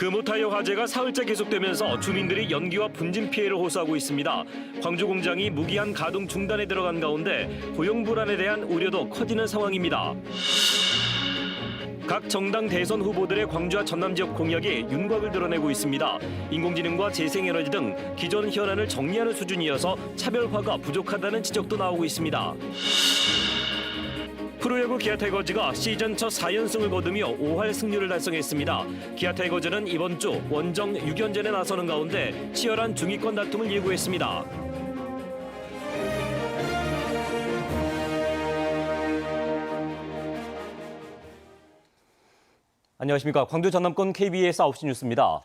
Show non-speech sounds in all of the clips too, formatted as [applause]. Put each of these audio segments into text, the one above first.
금호타이어 화재가 사흘째 계속되면서 주민들이 연기와 분진 피해를 호소하고 있습니다. 광주 공장이 무기한 가동 중단에 들어간 가운데 고용 불안에 대한 우려도 커지는 상황입니다. 각 정당 대선 후보들의 광주와 전남 지역 공약이 윤곽을 드러내고 있습니다. 인공지능과 재생에너지 등 기존 현안을 정리하는 수준이어서 차별화가 부족하다는 지적도 나오고 있습니다. 프로야구 기아 타이거즈가 시즌 첫 4연승을 거두며 5할 승률을 달성했습니다. 기아 타이거즈는 이번 주 원정 6연전에 나서는 가운데 치열한 중위권 다툼을 예고했습니다. 안녕하십니까. 광주 전남권 KBS 9시 뉴스입니다.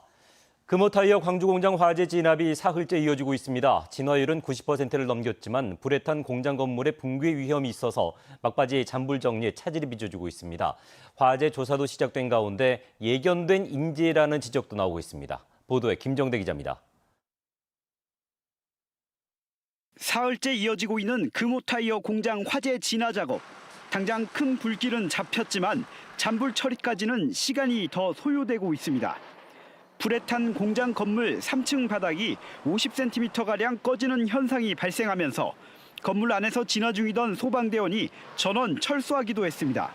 금호타이어 광주공장 화재 진압이 사흘째 이어지고 있습니다. 진화율은 90%를 넘겼지만 불에 탄 공장 건물의 붕괴 위험이 있어서 막바지 잔불 정리에 차질이 빚어지고 있습니다. 화재 조사도 시작된 가운데 예견된 인재라는 지적도 나오고 있습니다. 보도에 김정대 기자입니다. 사흘째 이어지고 있는 금호타이어 공장 화재 진화 작업. 당장 큰 불길은 잡혔지만 잔불 처리까지는 시간이 더 소요되고 있습니다. 불에 탄 공장 건물 3층 바닥이 50cm가량 꺼지는 현상이 발생하면서 건물 안에서 진화 중이던 소방대원이 전원 철수하기도 했습니다.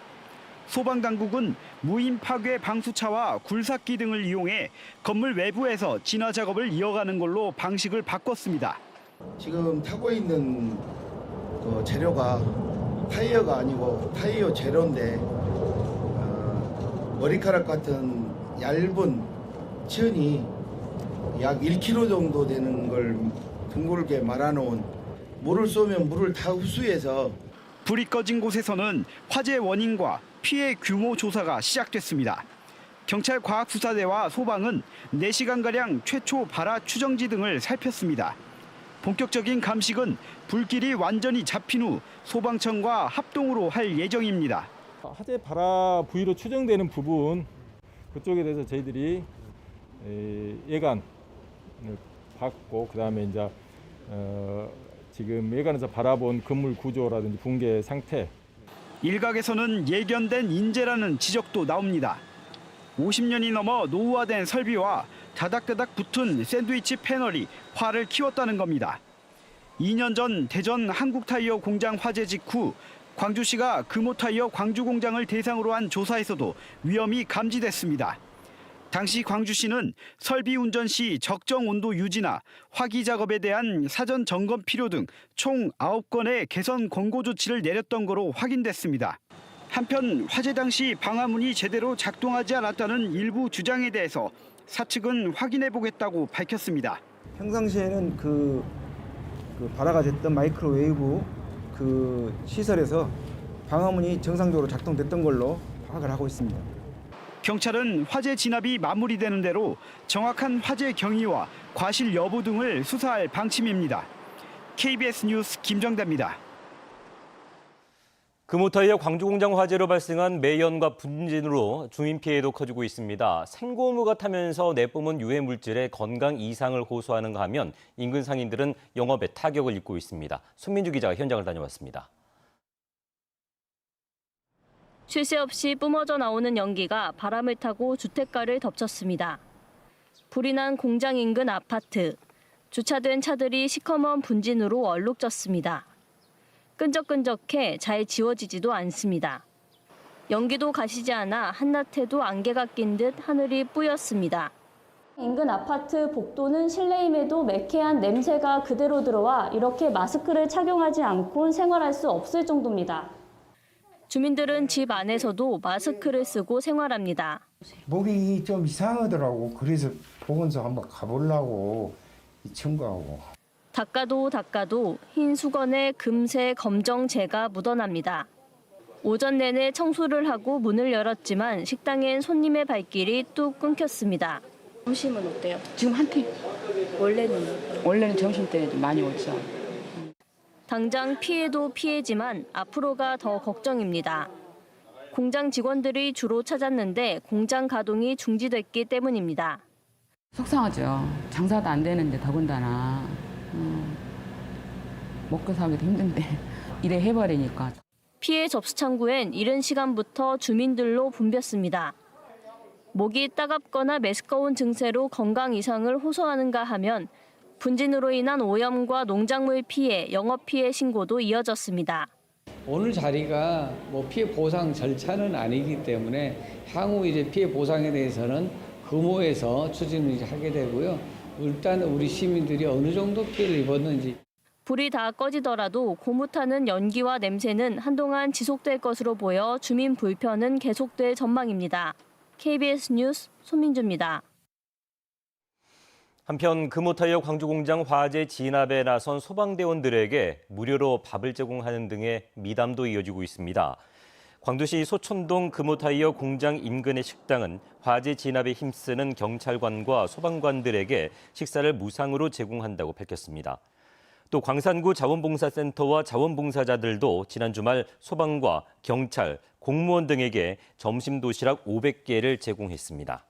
소방당국은 무인 파괴 방수차와 굴삭기 등을 이용해 건물 외부에서 진화 작업을 이어가는 걸로 방식을 바꿨습니다. 지금 타고 있는 그 재료가 타이어가 아니고 타이어 재료인데 어, 머리카락 같은 얇은 천이 약 1kg 정도 되는 걸 둥글게 말아놓은 물을 쏘면 물을 다 흡수해서 불이 꺼진 곳에서는 화재 원인과 피해 규모 조사가 시작됐습니다. 경찰 과학수사대와 소방은 4시간가량 최초 발화 추정지 등을 살폈습니다. 본격적인 감식은 불길이 완전히 잡힌 후 소방청과 합동으로 할 예정입니다. 화재 발화 부위로 추정되는 부분 그쪽에 대해서 저희들이 에, 예간을 받고 그다음에 이제 어, 지금 예간에서 바라본 건물 구조라든지 붕괴 상태 일각에서는 예견된 인재라는 지적도 나옵니다. 50년이 넘어 노후화된 설비와 다닥다닥 붙은 샌드위치 패널이 화를 키웠다는 겁니다. 2년 전 대전 한국타이어 공장 화재 직후 광주시가 금호타이어 광주 공장을 대상으로 한 조사에서도 위험이 감지됐습니다. 당시 광주시는 설비 운전 시 적정 온도 유지나 화기 작업에 대한 사전 점검 필요 등 총 9건의 개선 권고 조치를 내렸던 거로 확인됐습니다. 한편 화재 당시 방화문이 제대로 작동하지 않았다는 일부 주장에 대해서 사측은 확인해 보겠다고 밝혔습니다. 평상시에는 그, 그 발화가 됐던 마이크로웨이브 그 시설에서 방화문이 정상적으로 작동됐던 걸로 파악을 하고 있습니다. 경찰은 화재 진압이 마무리되는 대로 정확한 화재 경위와 과실 여부 등을 수사할 방침입니다. KBS 뉴스 김정다입니다. 금호타이어 광주공장 화재로 발생한 매연과 분진으로 주민 피해도 커지고 있습니다. 생고무가 타면서 내뿜은 유해 물질에 건강 이상을 호소하는가 하면 인근 상인들은 영업에 타격을 입고 있습니다. 손민주 기자가 현장을 다녀왔습니다. 쉴 새 없이 뿜어져 나오는 연기가 바람을 타고 주택가를 덮쳤습니다. 불이 난 공장 인근 아파트. 주차된 차들이 시커먼 분진으로 얼룩졌습니다. 끈적끈적해 잘 지워지지도 않습니다. 연기도 가시지 않아 한낮에도 안개가 낀 듯 하늘이 뿌였습니다. 인근 아파트 복도는 실내임에도 매캐한 냄새가 그대로 들어와 이렇게 마스크를 착용하지 않곤 생활할 수 없을 정도입니다. 주민들은 집 안에서도 마스크를 쓰고 생활합니다. 목이 좀 이상하더라고. 그래서 보건소 한번 가보려고 이 친구하고. 닦아도 닦아도 흰 수건에 금세 검정재가 묻어납니다. 오전 내내 청소를 하고 문을 열었지만 식당엔 손님의 발길이 뚝 끊겼습니다. 점심은 어때요? 지금 한테 원래는 원래는 점심 때 많이 오죠. 당장 피해도 피해지만 앞으로가 더 걱정입니다. 공장 직원들이 주로 찾았는데 공장 가동이 중지됐기 때문입니다. 속상하죠. 장사도 안 되는데 더군다나 음, 먹고 살기도 힘든데 [laughs] 이래 해버리니까 피해 접수 창구엔 이른 시간부터 주민들로 붐볐습니다. 목이 따갑거나 메스꺼운 증세로 건강 이상을 호소하는가 하면 분진으로 인한 오염과 농작물 피해, 영업 피해 신고도 이어졌습니다. 오늘 자리가 뭐 피해 보상 절차는 아니기 때문에 향후 이제 피해 보상에 대해서는 금호에서 추진을 하게 되고요. 일단 우리 시민들이 어느 정도 피해를 입었는지 불이 다 꺼지더라도 고무타는 연기와 냄새는 한동안 지속될 것으로 보여 주민 불편은 계속될 전망입니다. KBS 뉴스 손민주입니다. 한편 금호타이어 광주공장 화재 진압에 나선 소방대원들에게 무료로 밥을 제공하는 등의 미담도 이어지고 있습니다. 광주시 소천동 금호타이어 공장 인근의 식당은 화재 진압에 힘쓰는 경찰관과 소방관들에게 식사를 무상으로 제공한다고 밝혔습니다. 또 광산구 자원봉사센터와 자원봉사자들도 지난 주말 소방과 경찰, 공무원 등에게 점심 도시락 500개를 제공했습니다.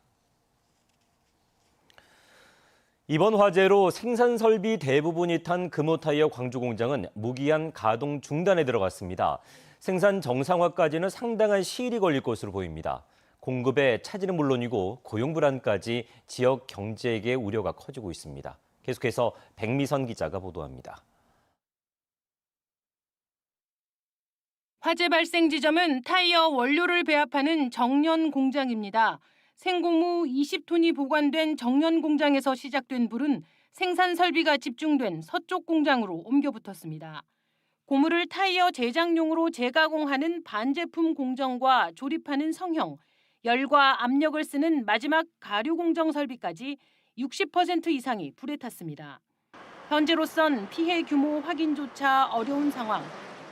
이번 화재로 생산 설비 대부분이 탄 금호타이어 광주 공장은 무기한 가동 중단에 들어갔습니다. 생산 정상화까지는 상당한 시일이 걸릴 것으로 보입니다. 공급의 차질은 물론이고 고용 불안까지 지역 경제에게 우려가 커지고 있습니다. 계속해서 백미선 기자가 보도합니다. 화재 발생 지점은 타이어 원료를 배합하는 정년 공장입니다. 생고무 20톤이 보관된 정년 공장에서 시작된 불은 생산 설비가 집중된 서쪽 공장으로 옮겨 붙었습니다. 고무를 타이어 제작용으로 재가공하는 반제품 공정과 조립하는 성형, 열과 압력을 쓰는 마지막 가류 공정 설비까지 60% 이상이 불에 탔습니다. 현재로선 피해 규모 확인조차 어려운 상황.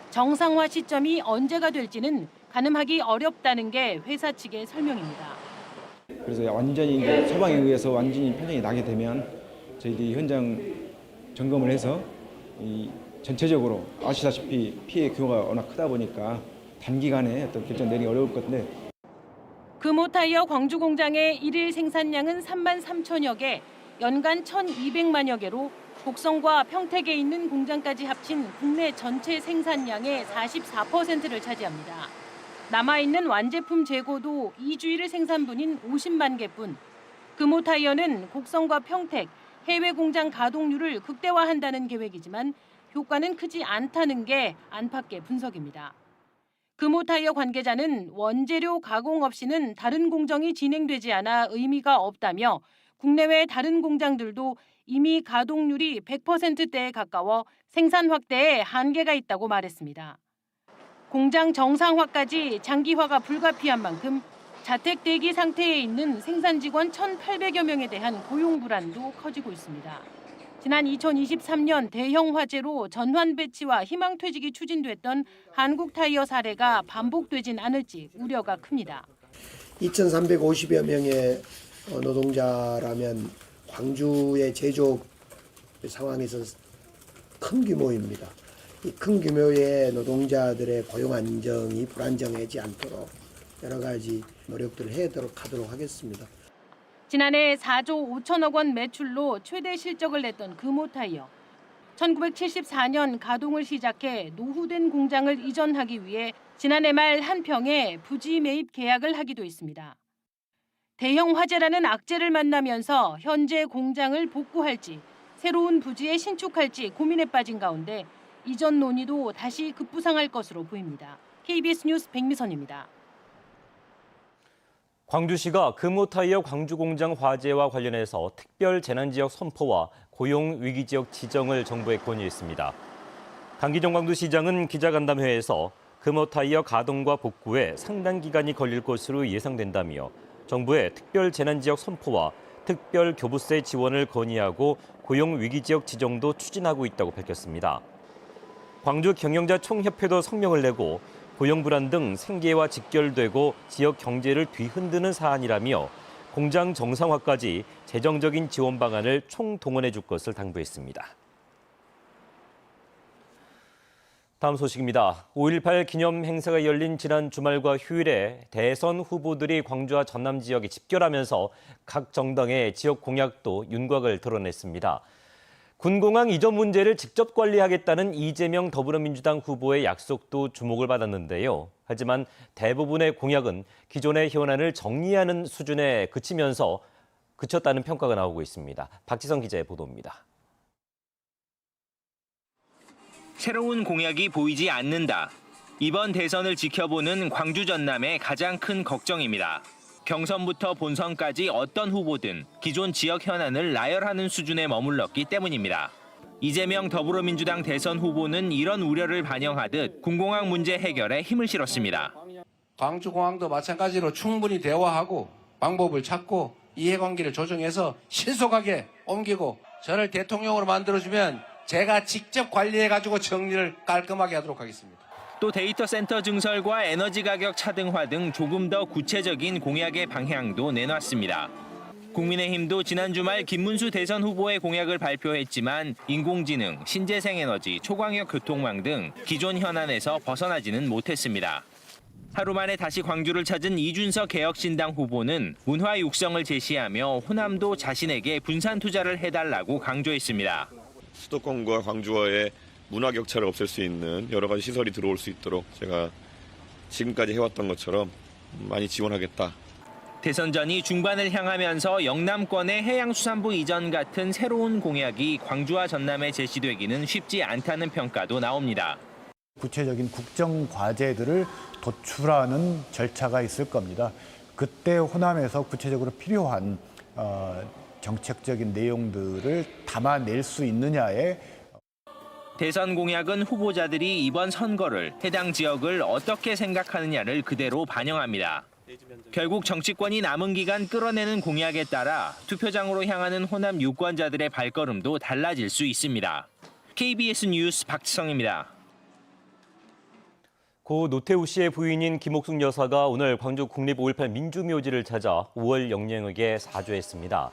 정상화 시점이 언제가 될지는 가늠하기 어렵다는 게 회사 측의 설명입니다. 그래서 완전히 이제 소방에 의해서 완전히 판정이 나게 되면 저희들이 현장 점검을 해서 이 전체적으로 아시다시피 피해 규모가 워낙 크다 보니까 단기간에 어떤 결정 내리기 어려울 건데 금호 타이어 광주 공장의 일일 생산량은 3만 3천여 개, 연간 1,200만여 개로 곡성과 평택에 있는 공장까지 합친 국내 전체 생산량의 44%를 차지합니다. 남아있는 완제품 재고도 2주일 생산분인 50만 개뿐. 금호 타이어는 곡성과 평택, 해외 공장 가동률을 극대화한다는 계획이지만 효과는 크지 않다는 게 안팎의 분석입니다. 금호 타이어 관계자는 원재료 가공 없이는 다른 공정이 진행되지 않아 의미가 없다며 국내외 다른 공장들도 이미 가동률이 100%대에 가까워 생산 확대에 한계가 있다고 말했습니다. 공장 정상화까지 장기화가 불가피한 만큼 자택 대기 상태에 있는 생산 직원 1,800여 명에 대한 고용 불안도 커지고 있습니다. 지난 2023년 대형 화재로 전환 배치와 희망 퇴직이 추진됐던 한국 타이어 사례가 반복되진 않을지 우려가 큽니다. 2,350여 명의 어, 노동자라면 광주의 제조업 상황에서 큰 규모입니다. 이큰 규모의 노동자들의 고용 안정이 불안정하지 않도록 여러 가지 노력들을 해도록 하도록 하겠습니다. 지난해 4조 5천억 원 매출로 최대 실적을 냈던 금호타이어. 1974년 가동을 시작해 노후된 공장을 이전하기 위해 지난해 말 한평에 부지 매입 계약을 하기도 했습니다. 대형 화재라는 악재를 만나면서 현재 공장을 복구할지 새로운 부지에 신축할지 고민에 빠진 가운데 이전 논의도 다시 급부상할 것으로 보입니다. KBS 뉴스 백미선입니다. 광주시가 금호타이어 광주공장 화재와 관련해서 특별 재난지역 선포와 고용 위기지역 지정을 정부에 건의했습니다. 강기정 광주시장은 기자간담회에서 금호타이어 가동과 복구에 상당 기간이 걸릴 것으로 예상된다며 정부의 특별 재난지역 선포와 특별 교부세 지원을 건의하고 고용 위기지역 지정도 추진하고 있다고 밝혔습니다. 광주 경영자 총협회도 성명을 내고 고용 불안 등 생계와 직결되고 지역 경제를 뒤흔드는 사안이라며 공장 정상화까지 재정적인 지원 방안을 총동원해 줄 것을 당부했습니다. 다음 소식입니다. 5.18 기념 행사가 열린 지난 주말과 휴일에 대선 후보들이 광주와 전남 지역에 집결하면서 각 정당의 지역 공약도 윤곽을 드러냈습니다. 군공항 이전 문제를 직접 관리하겠다는 이재명 더불어민주당 후보의 약속도 주목을 받았는데요. 하지만 대부분의 공약은 기존의 현안을 정리하는 수준에 그치면서 그쳤다는 평가가 나오고 있습니다. 박지성 기자의 보도입니다. 새로운 공약이 보이지 않는다. 이번 대선을 지켜보는 광주 전남의 가장 큰 걱정입니다. 경선부터 본선까지 어떤 후보든 기존 지역 현안을 나열하는 수준에 머물렀기 때문입니다. 이재명 더불어민주당 대선 후보는 이런 우려를 반영하듯 군공항 문제 해결에 힘을 실었습니다. 광주공항도 마찬가지로 충분히 대화하고 방법을 찾고 이해관계를 조정해서 신속하게 옮기고 저를 대통령으로 만들어주면 제가 직접 관리해가지고 정리를 깔끔하게 하도록 하겠습니다. 또 데이터 센터 증설과 에너지 가격 차등화 등 조금 더 구체적인 공약의 방향도 내놨습니다. 국민의힘도 지난 주말 김문수 대선 후보의 공약을 발표했지만 인공지능, 신재생에너지, 초광역 교통망 등 기존 현안에서 벗어나지는 못했습니다. 하루 만에 다시 광주를 찾은 이준석 개혁신당 후보는 문화 육성을 제시하며 호남도 자신에게 분산 투자를 해달라고 강조했습니다. 수도권과 광주와의 문화 격차를 없앨 수 있는 여러 가지 시설이 들어올 수 있도록 제가 지금까지 해왔던 것처럼 많이 지원하겠다. 대선전이 중반을 향하면서 영남권의 해양수산부 이전 같은 새로운 공약이 광주와 전남에 제시되기는 쉽지 않다는 평가도 나옵니다. 구체적인 국정 과제들을 도출하는 절차가 있을 겁니다. 그때 호남에서 구체적으로 필요한 어, 정책적인 내용들을 담아낼 수 있느냐에 대선 공약은 후보자들이 이번 선거를 해당 지역을 어떻게 생각하느냐를 그대로 반영합니다. 결국 정치권이 남은 기간 끌어내는 공약에 따라 투표장으로 향하는 호남 유권자들의 발걸음도 달라질 수 있습니다. KBS 뉴스 박지성입니다. 고 노태우 씨의 부인인 김옥숙 여사가 오늘 광주 국립 5.18 민주묘지를 찾아 5월 영령에게 사죄했습니다.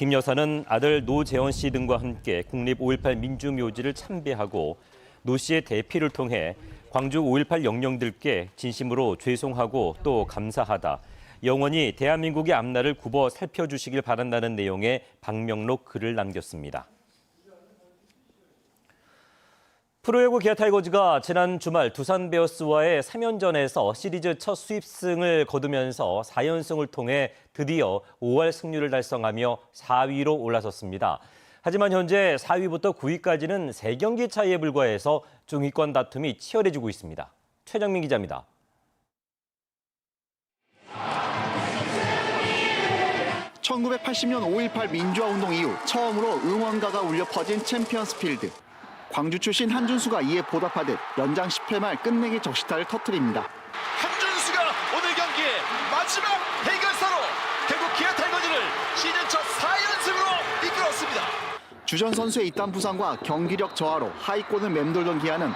김 여사는 아들 노재원 씨 등과 함께 국립 5.18 민주묘지를 참배하고 노 씨의 대피를 통해 광주 5.18 영령들께 진심으로 죄송하고 또 감사하다. 영원히 대한민국의 앞날을 굽어 살펴주시길 바란다는 내용의 방명록 글을 남겼습니다. 프로야구 기아 타이거즈가 지난 주말 두산 베어스와의 3연전에서 시리즈 첫 수입승을 거두면서 4연승을 통해 드디어 5할 승률을 달성하며 4위로 올라섰습니다. 하지만 현재 4위부터 9위까지는 3경기 차이에 불과해서 중위권 다툼이 치열해지고 있습니다. 최정민 기자입니다. (1980년 5.18) 민주화 운동 이후 처음으로 응원가가 울려 퍼진 챔피언스 필드 광주 출신 한준수가 이에 보답하듯 연장 10회 말 끝내기 적시타를 터뜨립니다. 한준수가 오늘 경기의 마지막 해결사로 대구 기아 타이거즈를 시즌 첫 4연승으로 이끌었습니다. 주전 선수의 이딴 부상과 경기력 저하로 하위권을 맴돌던 기아는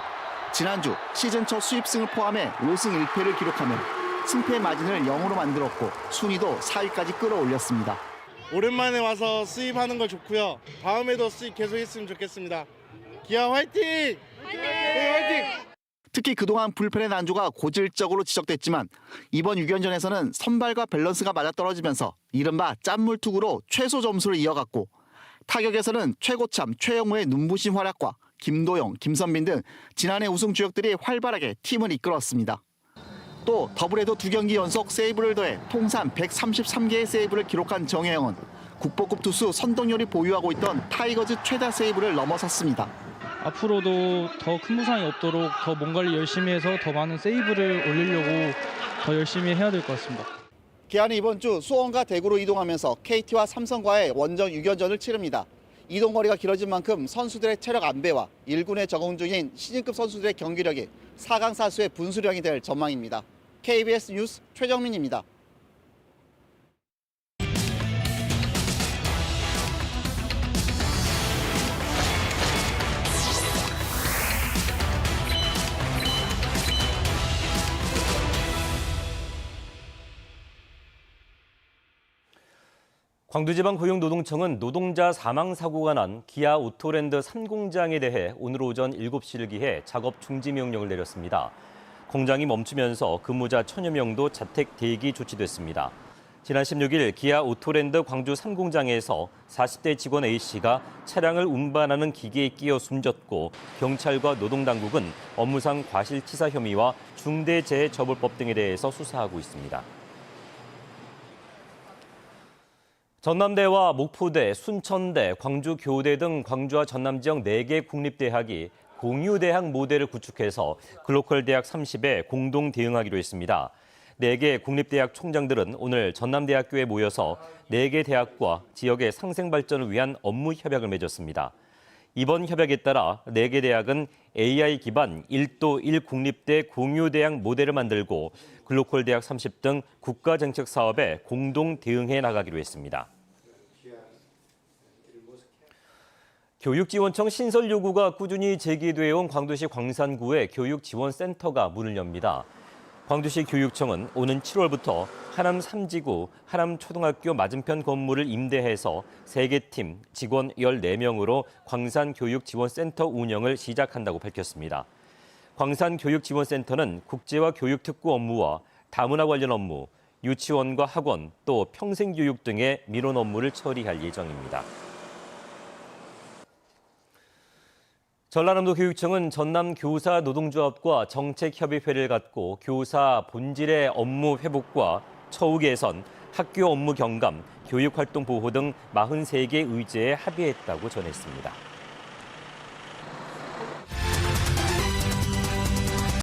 지난주 시즌 첫 수입승을 포함해 5승 1패를 기록하며 승패 마진을 0으로 만들었고 순위도 4위까지 끌어올렸습니다. 오랜만에 와서 수입하는 거 좋고요. 다음에도 수입 계속 했으면 좋겠습니다. 기아 화이팅! 네, 화이팅! 특히 그동안 불펜의 난조가 고질적으로 지적됐지만 이번 6연전에서는 선발과 밸런스가 맞아떨어지면서 이른바 짠물 투구로 최소 점수를 이어갔고 타격에서는 최고참 최영우의 눈부신 활약과 김도영, 김선빈 등 지난해 우승 주역들이 활발하게 팀을 이끌었습니다. 또 더블헤더 두 경기 연속 세이브를 더해 통산 133개의 세이브를 기록한 정혜영은 국보급 투수 선동열이 보유하고 있던 타이거즈 최다 세이브를 넘어섰습니다. 앞으로도 더 큰 부상이 없도록 더 몸 관리 열심히 해서 더 많은 세이브를 올리려고 더 열심히 해야 될 것 같습니다. 기아는 이번 주 수원과 대구로 이동하면서 KT와 삼성과의 원정 6연전을 치릅니다. 이동 거리가 길어진 만큼 선수들의 체력 안배와 1군에 적응 중인 시즌급 선수들의 경기력이 4강 사수의 분수령이 될 전망입니다. KBS 뉴스 최정민입니다. 광주지방고용노동청은 노동자 사망 사고가 난 기아 오토랜드 3공장에 대해 오늘 오전 7시를 기해 작업 중지 명령을 내렸습니다. 공장이 멈추면서 근무자 천여 명도 자택 대기 조치됐습니다. 지난 16일 기아 오토랜드 광주 3공장에서 40대 직원 A씨가 차량을 운반하는 기계에 끼어 숨졌고 경찰과 노동당국은 업무상 과실치사 혐의와 중대재해처벌법 등에 대해서 수사하고 있습니다. 전남대와 목포대, 순천대, 광주교대 등 광주와 전남 지역 4개 국립대학이 공유대학 모델을 구축해서 글로컬 대학 30에 공동 대응하기로 했습니다. 4개 국립대학 총장들은 오늘 전남대학교에 모여서 4개 대학과 지역의 상생 발전을 위한 업무 협약을 맺었습니다. 이번 협약에 따라 4개 대학은 AI 기반 1도 1 국립대 공유대학 모델을 만들고 글로컬 대학 30 등 국가 정책 사업에 공동 대응해 나가기로 했습니다. 교육지원청 신설 요구가 꾸준히 제기되어 온 광주시 광산구의 교육지원센터가 문을 엽니다. 광주시 교육청은 오는 7월부터 하남 3지구 하남 초등학교 맞은편 건물을 임대해서 3개 팀 직원 14명으로 광산교육지원센터 운영을 시작한다고 밝혔습니다. 광산교육지원센터는 국제화 교육특구 업무와 다문화 관련 업무, 유치원과 학원, 또 평생교육 등의 민원 업무를 처리할 예정입니다. 전라남도 교육청은 전남 교사 노동조합과 정책협의회를 갖고 교사 본질의 업무 회복과 처우 개선, 학교 업무 경감, 교육활동 보호 등 43개 의제에 합의했다고 전했습니다.